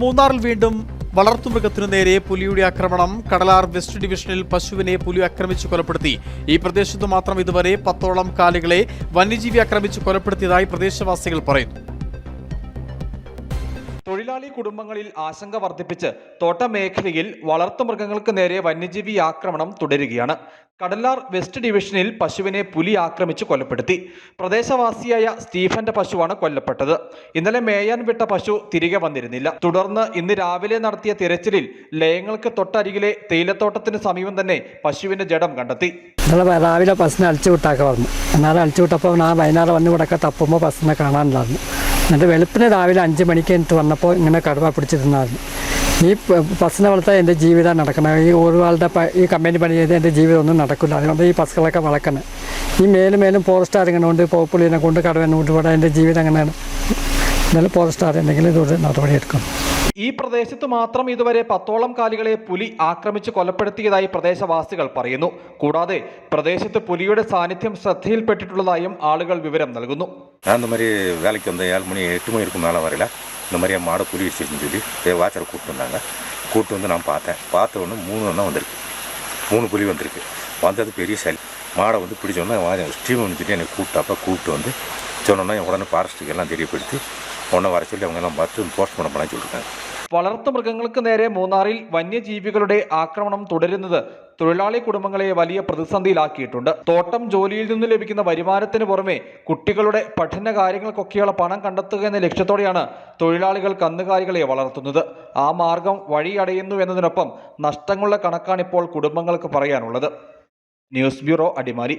മൂന്നാറിൽ വീണ്ടും വളർത്തുമൃഗത്തിനു നേരെ പുലിയുടെ ആക്രമണം. കടലാർ വെസ്റ്റ് ഡിവിഷനിൽ പശുവിനെ പുലി ആക്രമിച്ചു കൊലപ്പെടുത്തി. ഈ പ്രദേശത്ത് മാത്രം ഇതുവരെ പത്തോളം കാലികളെ വന്യജീവി ആക്രമിച്ചു കൊലപ്പെടുത്തിയതായി പ്രദേശവാസികൾ പറയുന്നു. തൊഴിലാളി കുടുംബങ്ങളിൽ ആശങ്ക വർദ്ധിപ്പിച്ച് തോട്ടമേഖലയിൽ വളർത്തുമൃഗങ്ങൾക്ക് നേരെ വന്യജീവി ആക്രമണം തുടരുകയാണ്. കടലാർ വെസ്റ്റ് ഡിവിഷനിൽ പശുവിനെ പുലി ആക്രമിച്ച് കൊലപ്പെടുത്തി. പ്രദേശവാസിയായ സ്റ്റീഫന്റെ പശുവാണ് കൊല്ലപ്പെട്ടത്. ഇന്നലെ മേയാൻ വിട്ട പശു തിരികെ വന്നിരുന്നില്ല. തുടർന്ന് ഇന്ന് രാവിലെ നടത്തിയ തിരച്ചിലിൽ ലയങ്ങൾക്ക് തൊട്ടരികിലെ തേയിലത്തോട്ടത്തിന് സമീപം തന്നെ പശുവിന്റെ ജഡം കണ്ടെത്തി. രാവിലെ പശുവിനെ അഴിച്ചു വിട്ടാക്ക പറഞ്ഞു എന്നാലും അഴിച്ചു വിട്ടപ്പോൾ ഞാൻ വൈകുന്നേരം വന്ന് ഇവിടെയൊക്കെ തപ്പുമ്പോൾ പശുവിനെ കാണാനില്ലായിരുന്നു. എന്നിട്ട് വെളുപ്പിന് രാവിലെ അഞ്ച് മണിക്ക് എനിക്ക് വന്നപ്പോൾ ഇങ്ങനെ കടുവ പിടിച്ചിരുന്നായിരുന്നു ഈ പ- ബസ്സിനെ വളർത്താൻ എന്റെ ജീവിതം നടക്കണം. ഈ ഒരുപാളുടെ ഈ കമ്പനി പണി ചെയ്ത് എന്റെ ജീവിതം ഒന്നും നടക്കില്ല അതുകൊണ്ട് ഈ പശുക്കളൊക്കെ വളർക്കണം ഈ മേലും മേലും ഫോറസ്റ്റ് ആരെങ്ങനെ കൊണ്ട് പോപ്പുള്ളിനെ കൊണ്ട് കടുവനെ കൊണ്ട് ഇവിടെ എന്റെ ജീവിതം അങ്ങനെയാണ് എന്നാലും ഫോറസ്റ്റ് ആരെന്തെങ്കിലും ഇതൊരു നടപടിയെടുക്കണം ഈ പ്രദേശത്ത് മാത്രം ഇതുവരെ പത്തോളം കാലികളെ പുലി ആക്രമിച്ച് കൊലപ്പെടുത്തിയതായി പ്രദേശവാസികൾ പറയുന്നു കൂടാതെ പ്രദേശത്ത് പുലിയുടെ സാന്നിധ്യം ശ്രദ്ധയിൽപ്പെട്ടിട്ടുള്ളതായും ആളുകൾ വിവരം നൽകുന്നു நான் இந்த மாதிரி வேலைக்கு வந்த ஏழு மணி எட்டு மணி இருக்கும் மேலே வரையில இந்த மாதிரி என் மாடை புலி அடிச்சிருக்குன்னு சொல்லி என் வாச்சரை கூப்பிட்டு வந்தாங்க கூப்பிட்டு வந்து நான் பார்த்தேன் பார்த்த உடனே மூணு தான் வந்திருக்கு மூணு புலி வந்திருக்கு வந்தது பெரிய சளி மாடை வந்து பிடிச்சோன்னா ஸ்டீம் வந்துட்டு என்னை கூப்பிட்டாப்ப கூப்பிட்டு வந்து சொன்னோன்னா உடனே ஃபாரஸ்ட்டுக்கு எல்லாம் தெரியப்படுத்தி உடனே வர சொல்லி அவங்க எல்லாம் பார்த்து போஸ்ட் பண்ண பண்ண சொல்லியிருக்காங்க വളർത്തുമൃഗങ്ങൾക്ക് നേരെ മൂന്നാറിൽ വന്യജീവികളുടെ ആക്രമണം തുടരുന്നത് തൊഴിലാളി കുടുംബങ്ങളെ വലിയ പ്രതിസന്ധിയിലാക്കിയിട്ടുണ്ട് തോട്ടം ജോലിയിൽ നിന്ന് ലഭിക്കുന്ന വരുമാനത്തിന് പുറമെ കുട്ടികളുടെ പഠന കാര്യങ്ങൾക്കൊക്കെയുള്ള പണം കണ്ടെത്തുക എന്ന ലക്ഷ്യത്തോടെയാണ് തൊഴിലാളികൾ കന്നുകാലികളെ വളർത്തുന്നത് ആ മാർഗം വഴിയടയുന്നു എന്നതിനൊപ്പം നഷ്ടങ്ങളുടെ കണക്കാണിപ്പോൾ കുടുംബങ്ങൾക്ക് പറയാനുള്ളത് ന്യൂസ് ബ്യൂറോ അടിമാലി